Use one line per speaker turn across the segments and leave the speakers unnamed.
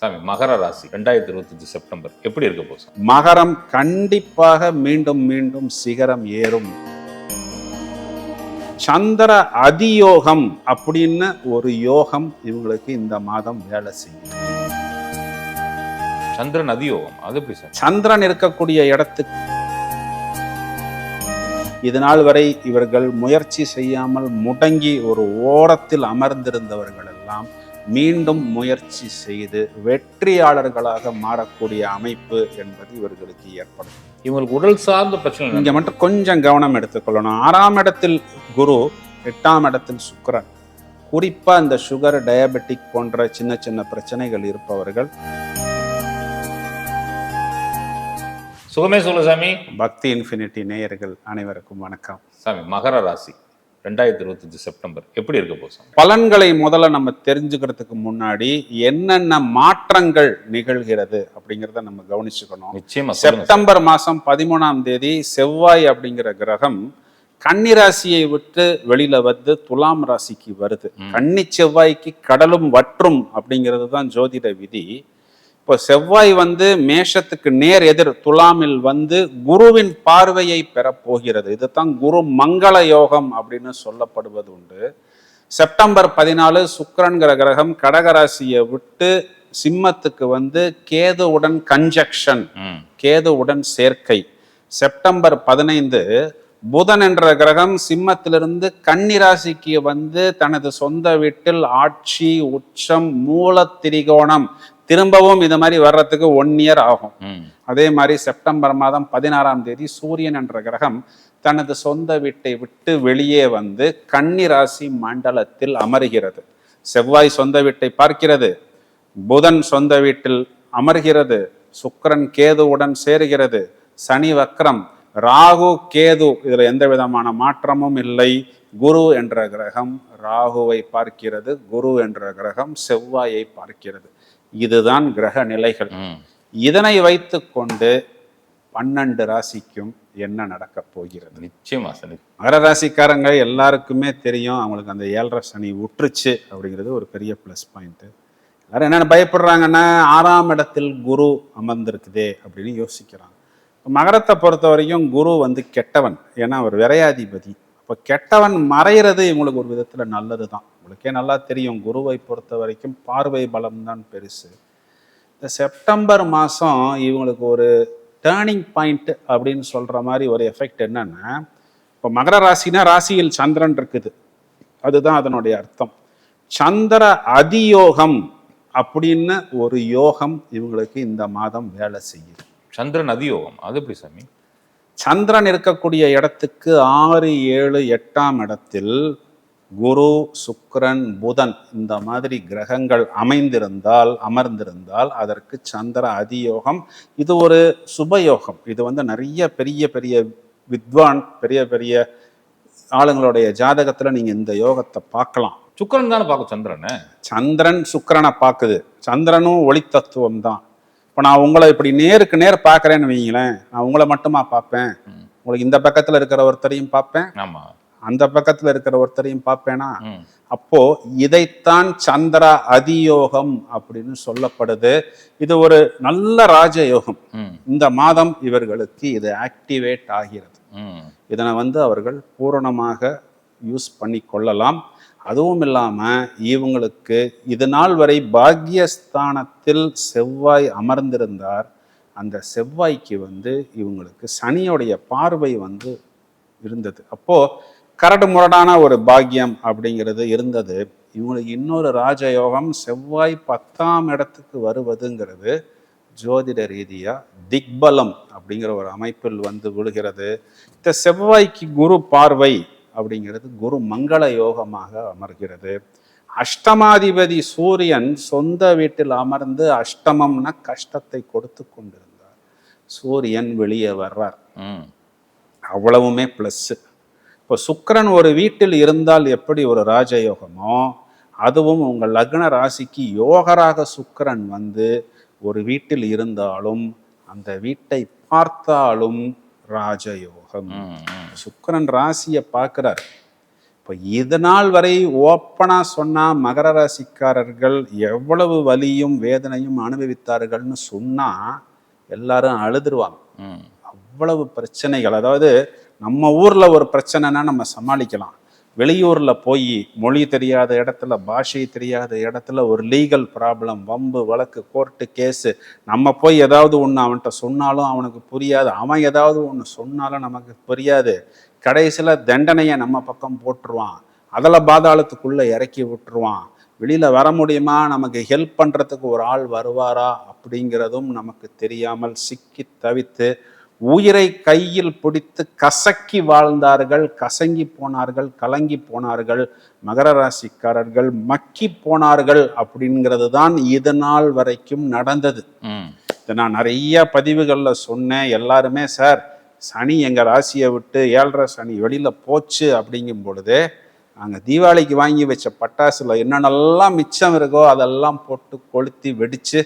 சாமி மகர ராசி ரெண்டாயிரத்தி இருபத்தஞ்சு செப்டம்பர். எப்படி இருக்க போகுது?
மகரம் கண்டிப்பாக மீண்டும் மீண்டும் சிகரம் ஏறும். சந்திர அதியோகம் அப்படின்னு ஒரு யோகம் இவங்களுக்கு இந்த மாதம் வேலை செய்யும்.
சந்திரன் அதியோகம் அது எப்படி சார்
சந்திரன் இருக்கக்கூடிய இடத்துக்கு இது நாள் வரை இவர்கள் முயற்சி செய்யாமல் முடங்கி ஒரு ஓரத்தில் அமர்ந்திருந்தவர்கள் எல்லாம் மீண்டும் முயற்சி செய்து வெற்றியாளர்களாக மாறக்கூடிய அமைப்பு என்பது இவர்களுக்கு ஏற்படும்.
இவங்களுக்கு உடல் சார்ந்த பிரச்சனை
இங்க மட்டும் கொஞ்சம் கவனம் எடுத்துக்கொள்ளணும். ஆறாம் இடத்தில் குரு எட்டாம் இடத்தில் சுக்கிரன். குறிப்பா இந்த சுகர் டயபெட்டிக் போன்ற சின்ன சின்ன பிரச்சனைகள் இருப்பவர்கள்.
சுகமே சொல்லு சாமி.
பக்தி இன்ஃபினிட்டி நேயர்கள் அனைவருக்கும் வணக்கம்.
சாமி மகர ராசி. ரெண்டாயிரத்தி இருபத்தஞ்சு செப்டம்பர் எப்படி இருக்க போகுது சாமி?
பலன்களை முதல்ல நம்ம தெரிஞ்சுக்கிறதுக்கு முன்னாடி என்னென்ன மாற்றங்கள் நிகழ்கிறது அப்படிங்கிறத நம்ம கவனிச்சுக்கணும்
நிச்சயமா.
செப்டம்பர் மாசம் பதிமூணாம் தேதி செவ்வாய் அப்படிங்கிற கிரகம் கன்னி ராசியை விட்டு வெளியில வந்து துலாம் ராசிக்கு வருது. கன்னி செவ்வாய்க்கு கடலும் வற்றும் அப்படிங்கிறது தான் ஜோதிட விதி இப்போ செவ்வாய் வந்து மேஷத்துக்கு நேர் எதிர் துலாமில் வந்து குருவின் பார்வையை பெறப் போகிறது இதுதான் குரு மங்கள யோகம் அப்படின்னு சொல்லப்படுவது உண்டு. செப்டம்பர் பதினாலு சுக்கிரன்கிற கிரகம் கடகராசியை விட்டு சிம்மத்துக்கு வந்து கேதுவுடன் கன்ஜக்ஷன் கேதுவுடன் சேர்க்கை. செப்டம்பர் பதினைந்து புதன் என்ற கிரகம் சிம்மத்திலிருந்து கன்னிராசிக்கு வந்து தனது சொந்த வீட்டில் ஆட்சி உச்சம் மூல திரிகோணம் திரும்பவும் இது மாதிரி வர்றதுக்கு ஒன் இயர் ஆகும். அதே மாதிரி செப்டம்பர் மாதம் பதினாறாம் தேதி சூரியன் என்ற கிரகம் தனது சொந்த வீட்டை விட்டு வெளியே வந்து கன்னி ராசி மண்டலத்தில் அமருகிறது. செவ்வாய் சொந்த வீட்டை பார்க்கிறது. புதன் சொந்த வீட்டில் அமர்கிறது. சுக்கிரன் கேதுவுடன் சேருகிறது. சனி வக்ரம் ராகு கேது இதுல எந்த விதமான மாற்றமும் இல்லை. குரு என்ற கிரகம் ராகுவை பார்க்கிறது. குரு என்ற கிரகம் செவ்வாயை பார்க்கிறது. இதுதான் கிரக நிலைகள். இதனை வைத்துக்கொண்டு பன்னெண்டு ராசிக்கும் என்ன நடக்கப் போகிறது?
நிச்சயமா நி-
மகர ராசிக்காரங்க எல்லாருக்குமே தெரியும் அவங்களுக்கு அந்த ஏழரை சனி உற்றுச்சு அப்படிங்கிறது ஒரு பெரிய ப்ளஸ் பாயிண்ட் எல்லாரும் என்னென்ன பயப்படுறாங்கன்னா ஆறாம் இடத்தில் குரு அமர்ந்திருக்குதே அப்படின்னு யோசிக்கிறாங்க. மகரத்தை பொறுத்த வரைக்கும் குரு வந்து கெட்டவன். ஏன்னா அவர் விரையாதிபதி. அப்போ கெட்டவன் மறையிறது இவங்களுக்கு ஒரு விதத்தில் நல்லது தான் உங்களுக்கே நல்லா தெரியும் குருவை பொறுத்த வரைக்கும் பார்வை பலம் தான் பெருசு. இந்த செப்டம்பர் மாதம் இவங்களுக்கு ஒரு டேர்னிங் பாயிண்ட் அப்படின்னு சொல்கிற மாதிரி ஒரு எஃபெக்ட் என்னன்னா இப்போ மகர ராசினா ராசியில் சந்திரன் இருக்குது. அதுதான் அதனுடைய அர்த்தம். சந்திர அதியோகம் அப்படின்னு ஒரு யோகம் இவங்களுக்கு இந்த மாதம் வேலை செய்யுது.
சந்திரன் அதியோகம் அது எப்படி சாமி?
சந்திரன் இருக்கக்கூடிய இடத்துக்கு ஆறு ஏழு எட்டாம் இடத்தில் குரு சுக்கிரன் புதன் இந்த மாதிரி கிரகங்கள் அமைந்திருந்தால் அமர்ந்திருந்தால் அதற்கு சந்திர அதியோகம் இது ஒரு சுபயோகம். இது வந்து நிறைய பெரிய பெரிய வித்வான் பெரிய பெரிய ஆளுங்களுடைய ஜாதகத்துல நீங்க இந்த யோகத்தை பார்க்கலாம்.
சுக்கரன் தானே பார்க்கும் சந்திரனை?
சந்திரன் சுக்கிரனை பார்க்குது. சந்திரனும் ஒளி தத்துவம் தான். இப்போ நான் உங்களை இப்படி நேருக்கு நேர் பார்க்குறேன்னு வைங்களேன் நான் உங்களை மட்டுமா பார்ப்பேன். உங்களுக்கு இந்த பக்கத்துல இருக்கிற ஒருத்தரையும் பார்ப்பேன்?
ஆமா.
அந்த பக்கத்துல இருக்கிற ஒருத்தரையும் பார்ப்பேனா? அப்போ இதைத்தான் சந்திர அதியோகம் அப்படின்னு சொல்லப்படுது. இது ஒரு நல்ல ராஜயோகம். இந்த மாதம் இவர்களுக்கு இது ஆக்டிவேட் ஆகிறது. இதனை வந்து அவர்கள் பூரணமாக யூஸ் பண்ணி கொள்ளலாம். அதுவும் இல்லாம இவங்களுக்கு இது நாள் வரை பாக்யஸ்தானத்தில் செவ்வாய் அமர்ந்திருந்தார். அந்த செவ்வாய்க்கு வந்து இவங்களுக்கு சனியோடைய பார்வை வந்து இருந்தது. அப்போ கரடு முரடான ஒரு பாக்கியம் அப்படிங்கிறது இருந்தது. இவங்களுக்கு இன்னொரு ராஜயோகம் செவ்வாய் பத்தாம் இடத்துக்கு வருவதுங்கிறது ஜோதிட ரீதியா திக்பலம் அப்படிங்கிற ஒரு அமைப்பில் வந்து விழுகிறது. இந்த செவ்வாய்க்கு குரு பார்வை அப்படிங்கிறது குரு மங்கள யோகமாக அமர்கிறது. அஷ்டமாதிபதி சூரியன் சொந்த வீட்டில் அமர்ந்து அஷ்டமம்னா கஷ்டத்தை கொடுத்து கொண்டிருந்தார். சூரியன் வெளியே வர்றார். அவ்வளவுமே ப்ளஸ்ஸு இப்போ சுக்கிரன் ஒரு வீட்டில் இருந்தால் எப்படி ஒரு ராஜயோகமோ அதுவும் உங்கள் லக்ன ராசிக்கு யோகராக சுக்கிரன் வந்து ஒரு வீட்டில் இருந்தாலும் அந்த வீட்டை பார்த்தாலும் ராஜயோகம். சுக்கிரன் ராசியை பார்க்கிறார். இப்போ இது நாள் வரை ஓப்பனாக சொன்னால் மகர ராசிக்காரர்கள் எவ்வளவு வலியும் வேதனையும் அனுபவித்தார்கள்னு சொன்னால் எல்லாரும் அழுதுருவாங்க. அவ்வளவு பிரச்சனைகள். அதாவது நம்ம ஊரில் ஒரு பிரச்சனைனா நம்ம சமாளிக்கலாம். வெளியூரில் போய் மொழி தெரியாத இடத்துல பாஷை தெரியாத இடத்துல ஒரு லீகல் ப்ராப்ளம் வம்பு வழக்கு கோர்ட்டு கேஸு நம்ம போய் ஏதாவது ஒன்று அவன்கிட்ட சொன்னாலும் அவனுக்கு புரியாது. அவன் ஏதாவது ஒன்று சொன்னாலும் நமக்கு புரியாது. கடைசியில் தண்டனையை நம்ம பக்கம் போட்டுருவான். அதில் பாதாளத்துக்குள்ளே இறக்கி விட்டுருவான். வெளியில் வர முடியுமா? நமக்கு ஹெல்ப் பண்ணுறதுக்கு ஒரு ஆள் வருவாரா? அப்படிங்கிறதும் நமக்கு தெரியாமல் சிக்கி தவித்து உயிரை கையில் பிடித்து கசக்கி வாழ்ந்தார்கள் கசங்கி போனார்கள் கலங்கி போனார்கள் மகர ராசிக்காரர்கள் மக்கி போனார்கள் அப்படிங்கிறது தான் இது நாள் வரைக்கும் நடந்தது. இதை நான் நிறைய பதிவுகளில் சொன்னேன். எல்லாருமே சார் சனி எங்கள் ராசியை விட்டு ஏழரை சனி வெளியில் போச்சு அப்படிங்கும் பொழுது நாங்கள் தீபாவளிக்கு வாங்கி வச்ச பட்டாசுல என்னென்னலாம் மிச்சம் இருக்கோ அதெல்லாம் போட்டு கொளுத்தி வெடித்து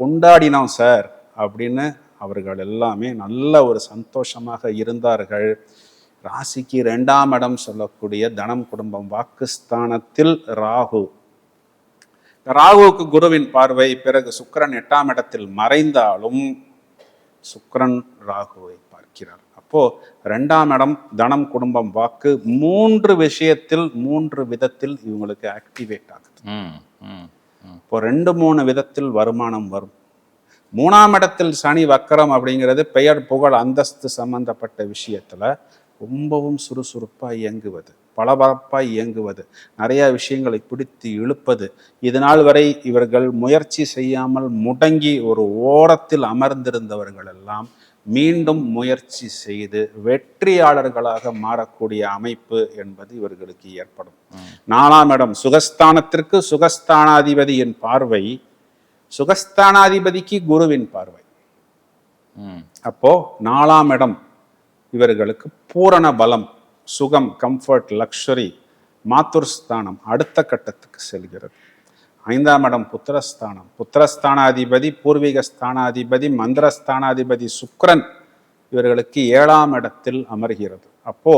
கொண்டாடினோம் சார் அப்படின்னு அவர்கள் எல்லாமே நல்ல ஒரு சந்தோஷமாக இருந்தார்கள். ராசிக்கு ரெண்டாம் இடம் சொல்லக்கூடிய தனம் குடும்பம் வாக்குஸ்தானத்தில் ராகு. ராகுவுக்கு குருவின் பார்வை பிறகு சுக்கிரன் எட்டாம் இடத்தில் மறைந்தாலும் சுக்கிரன் ராகுவை பார்க்கிறார். அப்போ ரெண்டாம் இடம் தனம் குடும்பம் வாக்கு மூன்று விஷயத்தில் மூன்று விதத்தில் இவங்களுக்கு ஆக்டிவேட் ஆகுது. இப்போ ரெண்டு மூணு விதத்தில் வருமானம் வரும். மூணாம் இடத்தில் சனி வக்கரம் அப்படிங்கிறது பெயர் புகழ் அந்தஸ்து சம்பந்தப்பட்ட விஷயத்துல ரொம்பவும் சுறுசுறுப்பாக இயங்குவது பளபளப்பாக இயங்குவது நிறைய விஷயங்களை பிடித்து இழுப்பது. இது நாள் வரை இவர்கள் முயற்சி செய்யாமல் முடங்கி ஒரு ஓரத்தில் அமர்ந்திருந்தவர்கள் எல்லாம் மீண்டும் முயற்சி செய்து வெற்றியாளர்களாக மாறக்கூடிய அமைப்பு என்பது இவர்களுக்கு ஏற்படும். நாலாம் இடம் சுகஸ்தானத்திற்கு சுகஸ்தானாதிபதியின் பார்வை சுகஸ்தானாதிபதிக்கு குருவின் பார்வை. அப்போ நாலாம் இடம் இவர்களுக்கு பூரண பலம் சுகம் கம்ஃபர்ட் லக்ஷரி மாத்துர்ஸ்தானம் அடுத்த கட்டத்துக்கு செல்கிறது. ஐந்தாம் இடம் புத்திரஸ்தானம். புத்திரஸ்தானாதிபதி பூர்வீக ஸ்தானாதிபதி மந்திரஸ்தானாதிபதி சுக்கிரன் இவர்களுக்கு ஏழாம் இடத்தில் அமர்கிறது. அப்போ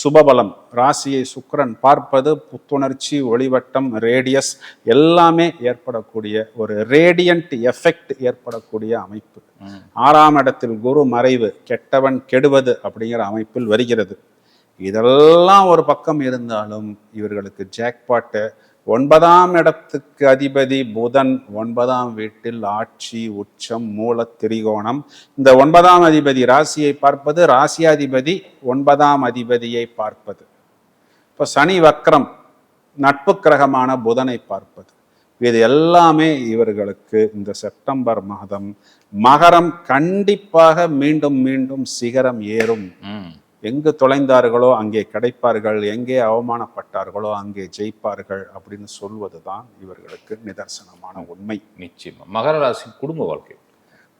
சுபபலம். ராசியை சுக்கிரன் பார்ப்பது புத்துணர்ச்சி ஒளிவட்டம் ரேடியஸ் எல்லாமே ஏற்படக்கூடிய ஒரு ரேடியன்ட் எஃபெக்ட் ஏற்படக்கூடிய அமைப்பு. ஆறாம் இடத்தில் குரு மறைவு கெட்டவன் கெடுவது அப்படிங்கிற அமைப்பில் வருகிறது. இதெல்லாம் ஒரு பக்கம் இருந்தாலும் இவர்களுக்கு ஜாக்பாட்டு ஒன்பதாம் இடத்துக்கு அதிபதி புதன் ஒன்பதாம் வீட்டில் ஆட்சி உச்சம் மூல திரிகோணம். இந்த ஒன்பதாம் அதிபதி ராசியை பார்ப்பது ராசியாதிபதி ஒன்பதாம் அதிபதியை பார்ப்பது. இப்போ சனி வக்ரம் நட்பு கிரகமான புதனை பார்ப்பது. இது எல்லாமே இவர்களுக்கு இந்த செப்டம்பர் மாதம் மகரம் கண்டிப்பாக மீண்டும் மீண்டும் சிகரம் ஏறும். எங்கு தொலைந்தார்களோ அங்கே கிடைப்பார்கள் எங்கே அவமானப்பட்டார்களோ அங்கே ஜெயிப்பார்கள் அப்படின்னு சொல்வது தான் இவர்களுக்கு நிதர்சனமான உண்மை.
நிச்சயமா. மகர ராசி குடும்ப வாழ்க்கை.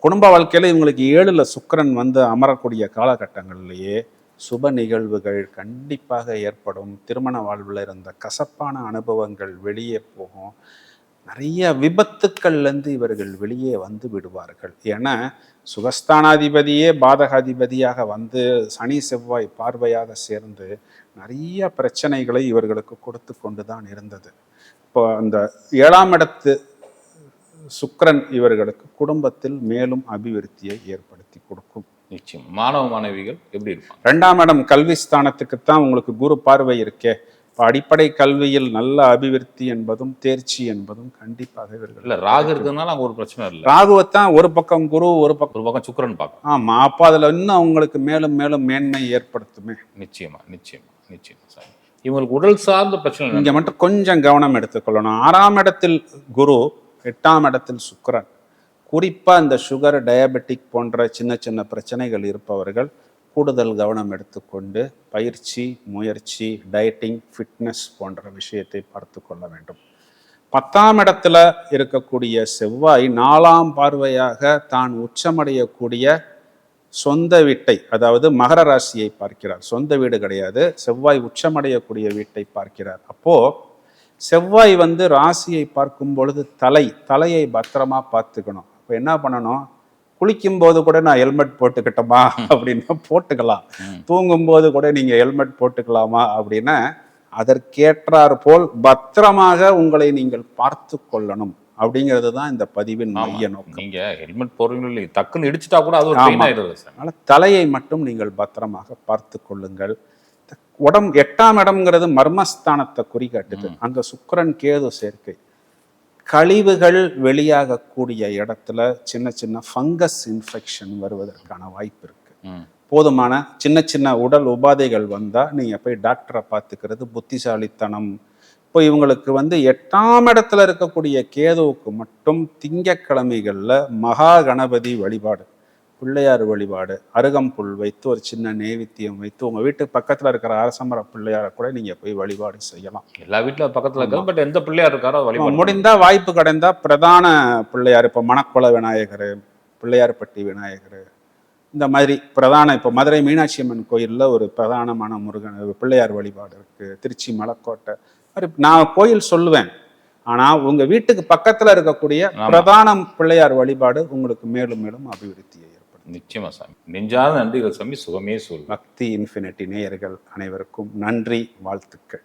குடும்ப வாழ்க்கையில இவங்களுக்கு ஏழுல சுக்கிரன் வந்து அமரக்கூடிய காலகட்டங்கள்லேயே சுப நிகழ்வுகள் கண்டிப்பாக ஏற்படும். திருமண வாழ்வில் இருந்த கசப்பான அனுபவங்கள் வெளியே போகும். நிறைய விபத்துக்கள்லேருந்து இவர்கள் வெளியே வந்து விடுவார்கள். ஏன்னா சுகஸ்தானாதிபதியே பாதகாதிபதியாக வந்து சனி செவ்வாய் பார்வையாக சேர்ந்து நிறைய பிரச்சனைகளை இவர்களுக்கு கொடுத்து கொண்டு தான் இருந்தது. இப்போ அந்த ஏழாம் இடத்து சுக்கிரன் இவர்களுக்கு குடும்பத்தில் மேலும் அபிவிருத்தியை ஏற்படுத்தி கொடுக்கும்.
நிச்சயம். மாணவ மாணவிகள் எப்படி இருப்பாங்க?
ரெண்டாம் இடம் கல்வி ஸ்தானத்துக்குத்தான் உங்களுக்கு குரு பார்வை இருக்கே. அடிப்படை கல்வியில் நல்ல அபிவிருத்தி என்பதும் தேர்ச்சி என்பதும் கண்டிப்பாக இவர்கள்
இல்ல ராகு இருக்கிறதுனால அங்க ஒரு பிரச்சனை இல்லை.
ராகுவைத்தான் ஒரு பக்கம் குரு ஒரு பக்கம்
ஒரு பக்கம் சுக்கிரன் பார்க்கலாம்
ஆமா அப்போ அதுல இன்னும் அவங்களுக்கு மேலும் மேலும் மேன்மை ஏற்படுத்துமே.
நிச்சயமா நிச்சயமா நிச்சயமா சார் இவங்களுக்கு உடல் சார்ந்த பிரச்சனை.
இங்க மட்டும் கொஞ்சம் கவனம் எடுத்துக்கொள்ளணும். ஆறாம் இடத்தில் குரு எட்டாம் இடத்தில் சுக்கிரன். குறிப்பா இந்த சுகர் டயபெட்டிக் போன்ற சின்ன சின்ன பிரச்சனைகள் இருப்பவர்கள் கூடுதல் கவனம் எடுத்துக்கொண்டு பயிற்சி முயற்சி டயட்டிங் ஃபிட்னஸ் போன்ற விஷயத்தை பார்த்து கொள்ள வேண்டும். பத்தாம் இடத்துல இருக்கக்கூடிய செவ்வாய் நாலாம் பார்வையாக தான் உச்சமடையக்கூடிய சொந்த வீட்டை அதாவது மகர ராசியை பார்க்கிறார். சொந்த வீடு கிடையாது செவ்வாய் உச்சமடையக்கூடிய வீட்டை பார்க்கிறார். அப்போ செவ்வாய் வந்து ராசியை பார்க்கும் பொழுது தலை தலையை பத்திரமா பார்த்துக்கணும். அப்போ என்ன பண்ணணும்? குளிக்கும் போது கூட நான் ஹெல்மெட் போட்டுக்கிட்டோமா? அப்படின்னா போட்டுக்கலாம். தூங்கும் போது கூட நீங்க ஹெல்மெட் போட்டுக்கலாமா அப்படின்னா அதற்கேற்றார் போல் பத்திரமாக உங்களை நீங்கள் பார்த்து கொள்ளணும். அப்படிங்கிறது தான் இந்த பதிவின் மைய நோக்கம்.
நீங்க ஹெல்மெட் போடுறீங்களோ இல்லையா டக்குன்னு இடிச்சிட்டா கூட அது
அதனால தலையை மட்டும் நீங்கள் பத்திரமாக பார்த்து கொள்ளுங்கள். உடம் எட்டாம் இடம்ங்கிறது மர்மஸ்தானத்தை குறிகாட்டுது அங்க சுக்கிரன் கேது சேர்க்கை. கழிவுகள் வெளியாகக்கூடிய இடத்துல சின்ன சின்ன ஃபங்கஸ் இன்ஃபெக்ஷன் வருவதற்கான வாய்ப்பு இருக்கு. போதுமான சின்ன சின்ன உடல் உபாதைகள் வந்தால் நீங்கள் போய் டாக்டரை பார்த்துக்கிறது புத்திசாலித்தனம். இப்போ இவங்களுக்கு வந்து எட்டாம் இடத்துல இருக்கக்கூடிய கேதுவுக்கு மட்டும் திங்கக்கிழமைகளில் மகா கணபதி வழிபாடு. பிள்ளையார் வழிபாடு. அருகம்புல் வைத்து ஒரு சின்ன நேவித்தியம் வைத்து உங்கள் வீட்டு பக்கத்தில் இருக்கிற அரசமர பிள்ளையாரை கூட நீங்கள் போய் வழிபாடு செய்யலாம்.
எல்லா வீட்டுல பக்கத்துல இருக்காது பட் எந்த பிள்ளையார் இருக்காரோ வழிபாடு
முடிந்தா வாய்ப்பு கிடைந்தா பிரதான பிள்ளையார் இப்போ மணக்குள விநாயகர் பிள்ளையார்பட்டி விநாயகர் இந்த மாதிரி பிரதான இப்போ மதுரை மீனாட்சி அம்மன் கோயிலில் ஒரு பிரதானமான முருகன் பிள்ளையார் வழிபாடு இருக்கு. திருச்சி மலைக்கோட்டை மாதிரி நான் கோயில் சொல்லுவேன். ஆனா உங்க வீட்டுக்கு பக்கத்துல இருக்கக்கூடிய. பிரதான பிள்ளையார் வழிபாடு உங்களுக்கு மேலும் மேலும் அபிவிருத்தியை
நிச்சயமா சாமி. நெஞ்சாத நன்றிகள் சாமி. சுகமே சொல்
பக்தி இன்ஃபினிட்டி நேயர்கள் அனைவருக்கும் நன்றி வாழ்த்துக்கள்.